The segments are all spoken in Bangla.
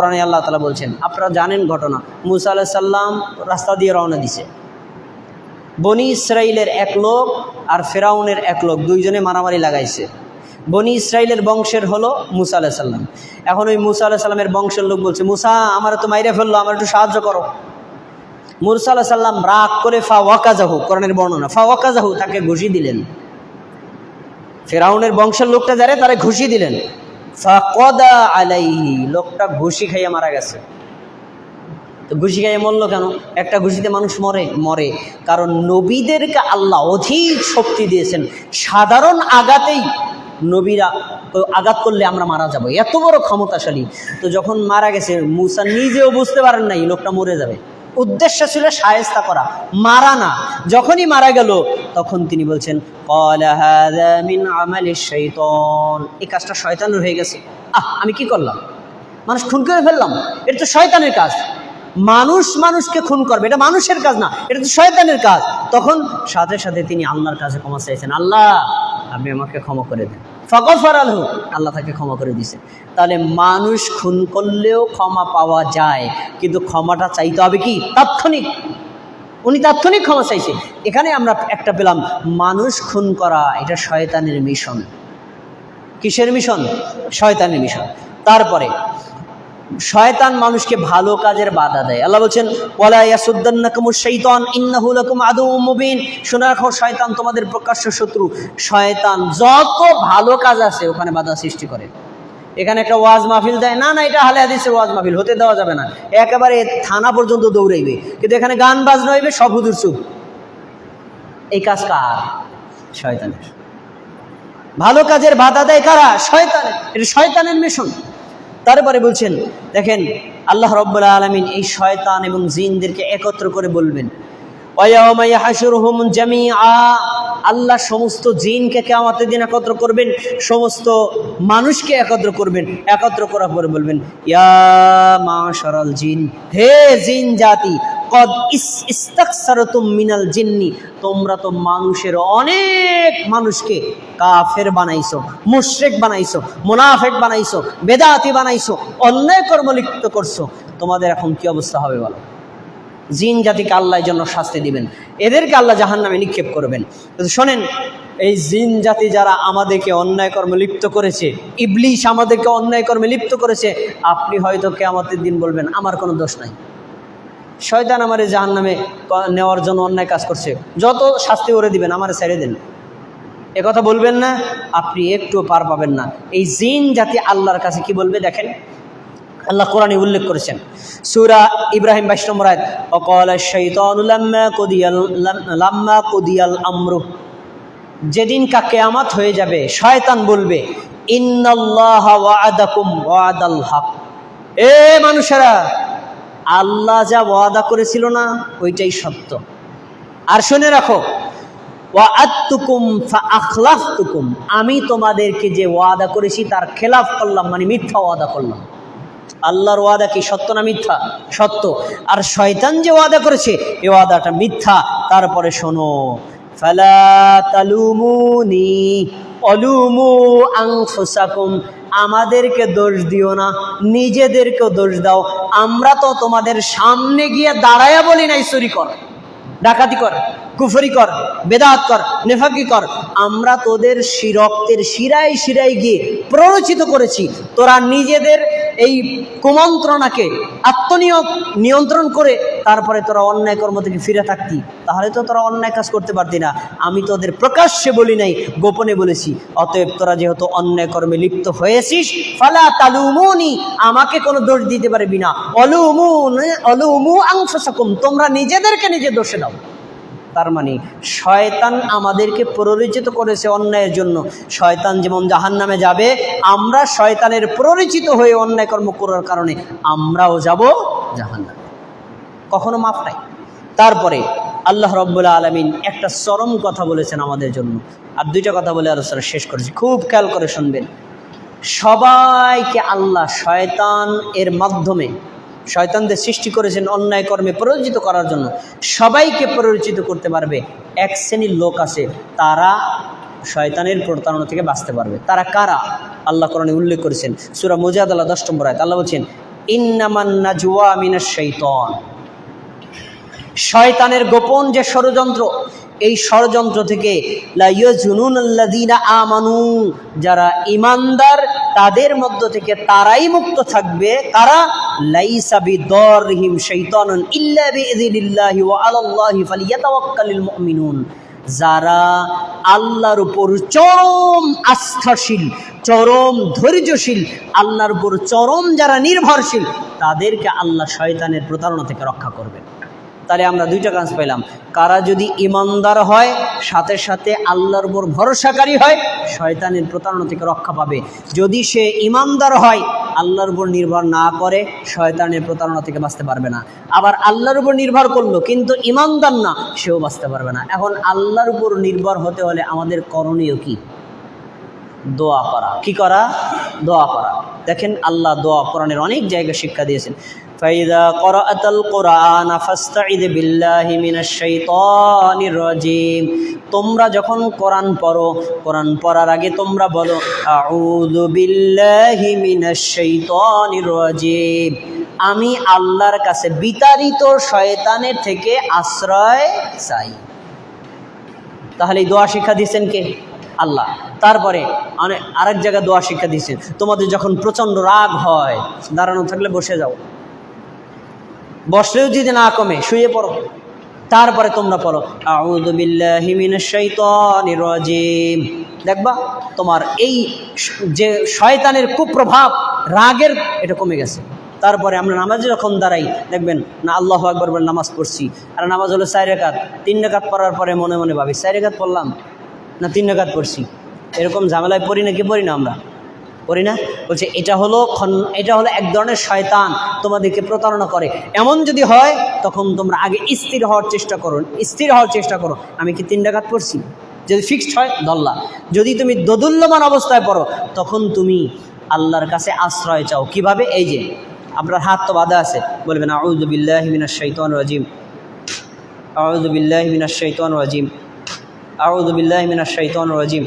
কোরআনে আল্লাহ তালা বলছেন, আপনারা জানেন ঘটনা। মুসা আলাহ সাল্লাম রাস্তা দিয়ে রওনা দিছে। বনি ইসরাইলের এক লোক আর ফেরাউনের এক লোক দুইজনে মারামারি লাগাইছে। বনি ইসরাইলের বংশের হলো মুসা আলাহ সাল্লাম এখন ওই মুসা আলাহ সাল্লামের বংশের লোক বলছে, মুসা, আমার তো মাইরে ফেলল, আমার একটু সাহায্য করো। মুসা আলাহ সাল্লাম রাগ করে, ফা ওয়াকা ওয়াকাজাহু কোরআনের বর্ণনা, ফা ওয়াকা ওয়াকাজাহু তাকে ঘুষি দিলেন। ফেরাউনের বংশের লোকটা যারে, তারা ঘুষি দিলেন। ফাকদা আলাইহি, লোকটা ঘুষি খাইয়ে মারা গেছে। তো ঘুষি খাইয়ে মরলো কেন? একটা ঘুষিতে মানুষ মরে মরে। কারণ নবীদেরকে আল্লাহ অধিক শক্তি দিয়েছেন। সাধারণ আঘাতেই নবীরা আঘাত করলে আমরা মারা যাব। এত বড় ক্ষমতাশালী। তো যখন মারা গেছে, মুসা নিজেও বুঝতে পারেন নাই লোকটা মরে যাবে। উদ্দেশ্য ছিল সায়স্তা করা, মারা না। যখনই মারা গেল, তখন তিনি বলছেন "ক্বালা হাযা মিন এই কাজটা শয়তানের হয়ে গেছে। আহ, আমি কি করলাম? মানুষ খুন করে ফেললাম। এটা তো শয়তানের কাজ। মানুষ মানুষকে খুন করবে। এটা মানুষের কাজ না, এটা তো শয়তানের কাজ। তখন সাথে সাথে তিনি আল্লাহর কাছে ক্ষমা চাইছেন। আল্লাহ আপনি আমাকে ক্ষমা করে দেন। ফকফর আলহু আল্লাহ তাকে ক্ষমা করে দিছে তাহলে মানুষ খুন করলেও ক্ষমা পাওয়া যায় কিন্তু ক্ষমাটা চাইতে হবে কি? তাৎক্ষণিক। উনি তাৎক্ষণিক ক্ষমা চাইছে। এখানে আমরা একটা পেলাম মানুষ খুন করা এটা শয়তানের মিশন। কিসের মিশন? শয়তানের মিশন। তারপরে শয়তান মানুষকে ভালো কাজের বাধা দেয়। আল্লাহ বলছেন মুবিন। শুনে রাখো শয়তান তোমাদের প্রকাশ্য শত্রু। শয়তান যত ভালো কাজ আছে ওখানে বাধা সৃষ্টি করে। এখানে একটা ওয়াজ মাহফিল দেয়, না না, এটা হালে হাদিসের ওয়াজ মাহফিল, হতে দেওয়া যাবে না। একেবারে থানা পর্যন্ত দৌড়াইবে। কিন্তু এখানে গান বাজনা হইবে, সব হুদুর চুপ। এই কাজ কার? শয়তানের। ভালো কাজের বাধা দেয় কারা? শয়তানের। এটা শয়তানের মিশন। তারপরে বলছেন, দেখেন, আল্লাহ রব্বুল্লা আলমিন এই শয়তান এবং জিনদেরকে একত্র করে বলবেন আল্লাহ সমস্ত জিনকে কেয়ামতের দিন একত্র করবেন, সমস্ত মানুষকে একত্র করবেন, একত্র করার পরে বলবেন, ইয়া মা সরল জিন, হে জিন জাতি কদ ইস ইস্তাকসারতুম মিনাল জিন্নি। তোমরা তো মানুষের অনেক মানুষকে কাফের বানাইছো, মুশরিক বানাইছো, মুনাফেক বানাইছো, বেদাতি বানাইছো, অন্যায় কর্ম লিপ্ত করছ। তোমাদের এখন কি অবস্থা হবে বলো? জিন জাতিকে আল্লাহ জন্য শাস্তি দিবেন। এদেরকে আল্লাহ জাহান নামে নিক্ষেপ করবেন। শোনেন, এই জিন জাতি যারা আমাদেরকে অন্যায় কর্মে লিপ্ত করেছে, ইবলিশ আমাদেরকে অন্যায় কর্মে লিপ্ত করেছে, আপনি হয়তো কেয়ামতের দিন বলবেন, আমার কোনো দোষ নাই। শয়তান আমার এই জাহান নামে নেওয়ার জন্য অন্যায় কাজ করছে। যত শাস্তি করে দিবেন, আমার ছেড়ে দেন। কথা বলবেন না, আপনি একটু পার পাবেন না। এই জিন জাতি আল্লাহর কাছে কি বলবে দেখেন? আল্লাহ কোরআনে উল্লেখ করেছেন, সুরা ইব্রাহিম বাইশ নম্বর আয়াত, অকল লাম্মা কদিয়াল আমরু। যেদিন কাকে আমাত হয়ে যাবে, শয়তান বলবে, ইন্নাল্লাহ ওয়াদাকুম ওয়াদাল হক। এ মানুষেরা আল্লাহ যা ওয়াদা করেছিল না, ওইটাই সত্য। আর শুনে রাখো ওয়াআতুকুম ফাআখলাফতুকুম। আমি তোমাদেরকে যে ওয়াদা করেছি, তার খেলাফ করলাম মানে মিথ্যা ওয়াদা করলাম। আল্লাহর ওয়াদা কি সত্য না মিথ্যা? সত্য। আর শয়তান যে ওয়াদা করেছে এ ওয়াদাটা মিথ্যা। তারপরে শোনো আমাদেরকে দোষ দিও না, নিজেদেরকেও দোষ দাও। আমরা তো তোমাদের সামনে গিয়ে দাঁড়ায়া বলি নাই, চুরি কর, ডাকাতি কর, কুফরি কর, বেদাত কর, নেফাকি কর। আমরা তোদের শিরক্তের শিরায় শিরায় গিয়ে প্ররোচিত করেছি। তোরা নিজেদের এই কুমন্ত্রণাকে আত্মনিয়োগ নিয়ন্ত্রণ করে তারপরে তোরা অন্যায় কর্ম থেকে ফিরে থাকতি। তাহলে তো তোরা অন্যায় কাজ করতে পারতি না। আমি তোদের প্রকাশ্যে বলি নাই, গোপনে বলেছি। অতএব তোরা যেহেতু অন্যায় কর্মে লিপ্ত হয়েছিস, ফালা তালুমুনি, আমাকে কোনো দোষ দিতে পারবি না। অলুমু অলুমু আংশসকম তোমরা নিজেদেরকে নিজে দোষে দাও। তার মানে শয়তান আমাদেরকে প্ররোচিত করেছে অন্যায়ের জন্য। শয়তান যেমন জাহান নামে যাবে, আমরা শয়তানের প্ররোচিত হয়ে অন্যায় কর্ম করার কারণে আমরাও যাব জাহান নামে কখনো মাফ নাই। তারপরে আল্লাহ রব্বুল্লা আলমিন একটা চরম কথা বলেছেন আমাদের জন্য। আর দুইটা কথা বলে আলোচনা শেষ করেছি। খুব খেয়াল করে শুনবেন। সবাইকে আল্লাহ শয়তান এর মাধ্যমে শয়তানদের সৃষ্টি করেছেন অন্যায় কর্মে প্ররোচিত করার জন্য। সবাইকে প্ররোচিত করতে পারবে। এক শ্রেণির লোক আছে, তারা শয়তানের প্রতারণা থেকে বাঁচতে পারবে। তারা কারা? আল্লাহ কোরআনে উল্লেখ করেছেন, সুরা মুজাদ আল্লাহ দশ নম্বর আয়াত আল্লাহ বলছেন, ইন্নামান নাজওয়া মিনাশ শাইতান। শয়তানের গোপন যে ষড়যন্ত্র এই ষড়যন্ত্র থেকে আমানু, যারা ইমানদার তাদের মধ্য থেকে তারাই মুক্ত থাকবে। কারা? লাইসা বিদরহিম শাইতানুন ইল্লা বিইذনিল্লাহি ওয়া আলাল্লাহি ফালিয়াতাওয়াক্কালিল মুমিনুন। যারা আল্লাহর উপর চরম আস্থাশীল, চরম ধৈর্যশীল, আল্লাহর উপর চরম যারা নির্ভরশীল, তাদেরকে আল্লাহ শয়তানের প্রতারণা থেকে রক্ষা করবেন। তাহলে আমরা দুইটা কাজ পেলাম কারা যদি ইমানদার হয়, সাথে সাথে আল্লাহর উপর ভরসাকারী হয়, শয়তানের প্রতারণা থেকে রক্ষা পাবে। যদি সে ইমানদার হয়, আল্লাহর উপর নির্ভর না করে, শয়তানের প্রতারণা থেকে বাঁচতে পারবে না। আবার আল্লাহর উপর নির্ভর করল, কিন্তু ইমানদার না, সেও বাঁচতে পারবে না। এখন আল্লাহর উপর নির্ভর হতে হলে আমাদের করণীয় কি? দোয়া করা। কি করা? দোয়া করা। দেখেন আল্লাহ দোয়া কোরআনের অনেক জায়গায় শিক্ষা দিয়েছেন। ফাইদা তোমরা যখন কোরআন পড়ো, কোরআন পড়ার আগে তোমরা বলো আমি আল্লাহর কাছে বিতাড়িত শয়তানের থেকে আশ্রয় চাই। তাহলে দোয়া শিক্ষা দিয়েছেন কে? আল্লাহ। তারপরে অনেক আরেক জায়গায় দোয়া শিক্ষা দিয়েছেন তোমাদের যখন প্রচণ্ড রাগ হয়, দাঁড়ানো থাকলে বসে যাও। বসলেও যদি না কমে, শুয়ে পড়ো। তারপরে তোমরা পড়ো দেখবা, তোমার এই যে শয়তানের কুপ্রভাব, রাগের এটা কমে গেছে। তারপরে আমরা নামাজে যখন দাঁড়াই, দেখবেন না, আল্লাহ আকবর বলে নামাজ পড়ছি। আর নামাজ হলো রেখাত তিন রেখাত পড়ার পরে মনে মনে ভাবি, চার রেখাত পড়লাম? না তিন রেখাত পড়ছি। এরকম ঝামেলায় পড়ি না কি পড়ি না আমরা? পড়ি না? বলছে, এটা হলো এটা হলো এক ধরনের শয়তান তোমাদেরকে প্রতারণা করে। এমন যদি হয়, তখন তোমরা আগে স্থির হওয়ার চেষ্টা করো, স্থির হওয়ার চেষ্টা করো। আমি কি তিন ডাকাত পড়ছি? যদি ফিক্সড হয়, দল্লা। যদি তুমি দোদুল্যমান অবস্থায় পড়ো, তখন তুমি আল্লাহর কাছে আশ্রয় চাও। কীভাবে? এই যে, আপনার হাত তো বাধা আছে। বলবেন আউজুবিল্লাহ মিনাশ শৈতান রাজিম। আউজুবিল্লাহ মিনাশ শৈতান রাজিম। শৈতান রাজিম।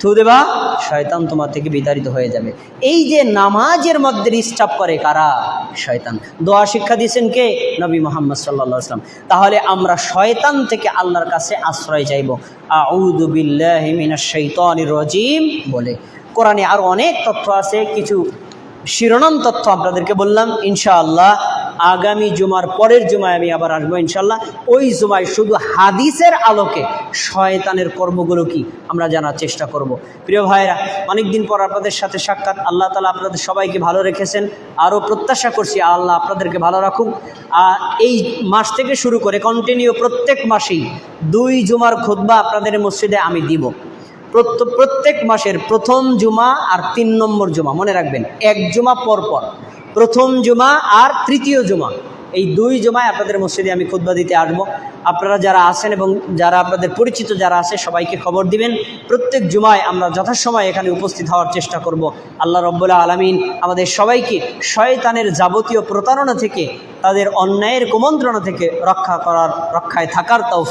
থু দেবা, শয়তান তোমার থেকে বিতাড়িত হয়ে যাবে। এই যে নামাজের মধ্যে ডিস্টার্ব করে কারা? শয়তান। দোয়া শিক্ষা দিয়েছেন কে? নবী মোহাম্মদ সাল্লা আসলাম তাহলে আমরা শয়তান থেকে আল্লাহর কাছে আশ্রয় চাইব। আউদু বিল্লাহি মিনাশ শাইতানির রাজিম বলে। কোরআনে আরও অনেক তথ্য আছে, কিছু শিরোনাম তথ্য আপনাদেরকে বললাম। ইনশাআল্লাহ আগামী জুমার পরের জুমায় আমি আবার আসব ইনশাল্লাহ। ওই জুমায় শুধু হাদিসের আলোকে শয়তানের কর্মগুলো কি আমরা জানার চেষ্টা করব। প্রিয় ভাইরা অনেক দিন পর আপনাদের সাথে সাক্ষাৎ। আল্লাহ তালা আপনাদের সবাইকে ভালো রেখেছেন। আরও প্রত্যাশা করছি আল্লাহ আপনাদেরকে ভালো রাখুক। আর এই মাস থেকে শুরু করে কন্টিনিউ প্রত্যেক মাসেই দুই জুমার খুতবা আপনাদের মসজিদে আমি দিব। প্রত্য- প্রত্যেক মাসের প্রথম জুমা আর তিন নম্বর জুমা, মনে রাখবেন, এক জুমা পর পর। প্রথম জুমা আর তৃতীয় জুমা। এই দুই জুমায় আপনাদের মসজিদে আমি খুদ্া দিতে আসব। আপনারা যারা আছেন এবং যারা আপনাদের পরিচিত যারা আছে, সবাইকে খবর দিবেন। প্রত্যেক জুমায় আমরা যথাসময় এখানে উপস্থিত হওয়ার চেষ্টা করব। আল্লাহ রব্বুল্লাহ আলমিন আমাদের সবাইকে শয়তানের যাবতীয় প্রতারণা থেকে, তাদের অন্যায়ের কুমন্ত্রণা থেকে রক্ষা করার, রক্ষায় থাকার তাও